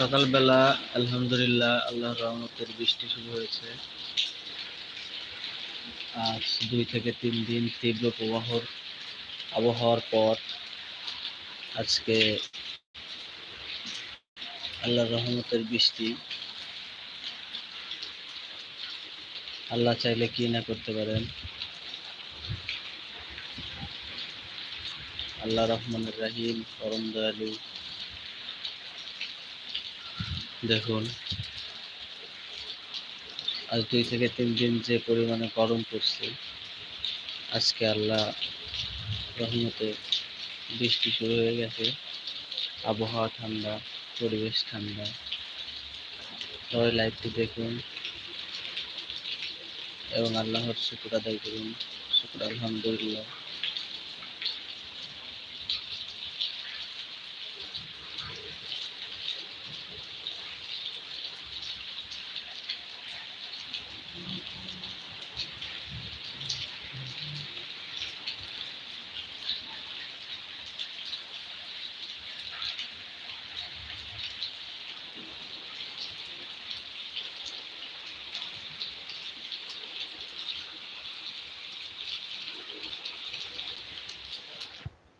সকালবেলা আলহামদুলিল্লাহ আল্লাহর রহমতের বৃষ্টি শুরু হয়েছে। আজ দুই থেকে তিন দিন তীব্র প্রবাহর আবহাওয়ার পর আজকে আল্লাহর রহমতের বৃষ্টি। আল্লাহ চাইলে কি না করতে পারেন? আল্লাহ রহমানের রাহিম, পরম দয়ালু। দেখুন। আজ দুই থেকে তিন দিন যে পরিমাণে গরম পড়ছে, আজকে আল্লাহ রহমতে বৃষ্টি শুরু হয়ে গেছে। আবহাওয়া ঠান্ডা, পরিবেশ ঠান্ডা। সবাই লাইভটি দেখুন এবং আল্লাহর শুক্র আদায় করুন। শুক্র আলহামদুলিল্লাহ।